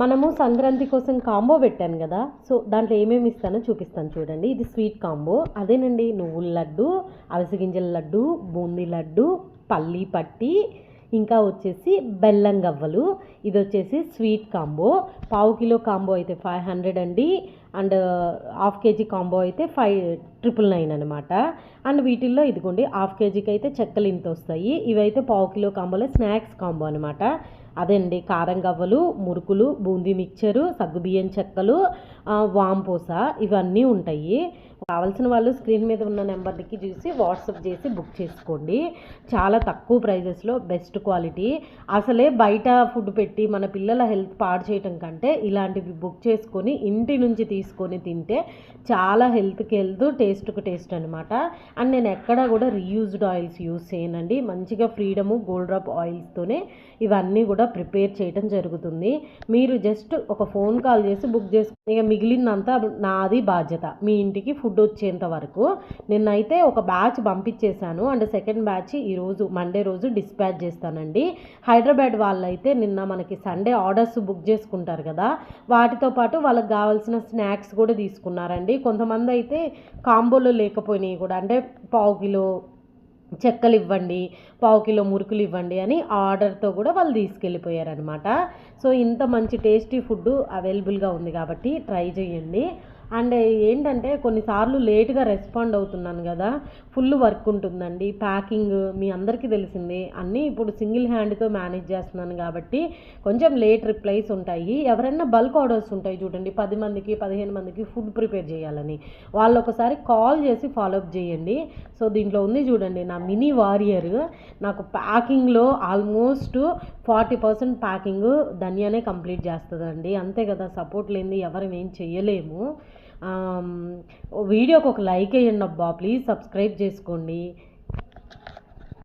మనము సంక్రాంతి కోసం కాంబో పెట్టాను కదా సో దాంట్లో ఏమేమి ఇస్తానో చూపిస్తాను చూడండి. ఇది స్వీట్ కాంబో. అదేనండి నువ్వుల లడ్డు అవిసె గింజల లడ్డు బూందీ లడ్డు పల్లి పట్టి ఇంకా వచ్చేసి బెల్లం గవ్వలు. ఇది వచ్చేసి స్వీట్ కాంబో. పావు కిలో కాంబో అయితే ఫైవ్ హండ్రెడ్ అండి. అండ్ హాఫ్ కేజీ కాంబో అయితే ఫైవ్ ట్రిపుల్ నైన్ అనమాట అండ్ వీటిల్లో ఇదిగోండి హాఫ్ కేజీకి అయితే చెక్కలు ఇంత వస్తాయి. ఇవైతే పావు కిలో కాంబోలో స్నాక్స్ కాంబో అనమాట అదండి కారం గవ్వలు మురుకులు బూందీ మిక్చరు సగ్గుబియ్యం చెక్కలు వాంపూస ఇవన్నీ ఉంటాయి. కావాల్సిన వాళ్ళు స్క్రీన్ మీద ఉన్న నెంబర్కి చూసి వాట్సాప్ చేసి బుక్ చేసుకోండి. చాలా తక్కువ ప్రైజెస్లో బెస్ట్ క్వాలిటీ. అసలే బయట ఫుడ్ పెట్టి మన పిల్లల హెల్త్ పాడు చేయటం కంటే ఇలాంటివి బుక్ చేసుకొని ఇంటి నుంచి తీసుకొని తింటే చాలా హెల్త్కి హెల్త్ టేస్ట్కి టేస్ట్ అనమాట అండ్ నేను ఎక్కడా కూడా రీయూజ్డ్ ఆయిల్స్ యూజ్ చేయనండి. మంచిగా ఫ్రీడము గోల్డ్ డ్రాప్ ఆయిల్స్తోనే ఇవన్నీ కూడా ప్రిపేర్ చేయటం జరుగుతుంది. మీరు జస్ట్ ఒక ఫోన్ కాల్ చేసి బుక్ చేసుకుని ఇక మిగిలిందంతా నాది బాధ్యత. మీ ఇంటికి ఫుడ్ వచ్చేంత వరకు నిన్నైతే ఒక బ్యాచ్ పంపించేశాను. అండ్ సెకండ్ బ్యాచ్ ఈరోజు మండే రోజు డిస్పాచ్ చేస్తానండి. హైదరాబాద్ వాళ్ళైతే నిన్న మనకి సండే ఆర్డర్స్ బుక్ చేసుకుంటారు కదా వాటితో పాటు వాళ్ళకి కావాల్సిన స్నాక్స్ కూడా తీసుకున్నారండి. కొంతమంది అయితే కాంబోలో లేకపోయినాయి కూడా అంటే పావు కిలో చెక్కలు ఇవ్వండి పావు కిలో మురుకులు ఇవ్వండి అని ఆర్డర్తో కూడా వాళ్ళు తీసుకెళ్ళిపోయారనమాట సో ఇంత మంచి టేస్టీ ఫుడ్ అవైలబుల్గా ఉంది కాబట్టి ట్రై చేయండి. అండ్ ఏంటంటే కొన్నిసార్లు లేట్గా రెస్పాండ్ అవుతున్నాను కదా ఫుల్ వర్క్ ఉంటుందండి ప్యాకింగ్ మీ అందరికీ తెలిసిందే అన్నీ ఇప్పుడు సింగిల్ హ్యాండ్తో మేనేజ్ చేస్తున్నాను కాబట్టి కొంచెం లేట్ రిప్లైస్ ఉంటాయి. ఎవరైనా బల్క్ ఆర్డర్స్ ఉంటాయి చూడండి పది మందికి పదిహేను మందికి ఫుడ్ ప్రిపేర్ చేయాలని. వాళ్ళు ఒకసారి కాల్ చేసి ఫాలోఅప్ చేయండి. సో దీంట్లో ఉంది చూడండి నా మినీ వారియర్ నాకు ప్యాకింగ్లో ఆల్మోస్ట్ ఫార్టీ పర్సెంట్ ప్యాకింగ్ ధన్యానే కంప్లీట్ చేస్తుందండి. అంతే కదా సపోర్ట్ లేనిది ఎవరు ఏం చేయలేము వీడియోకి ఒక లైక్ వేయండి అబ్బా. ప్లీజ్ సబ్స్క్రైబ్ చేసుకోండి.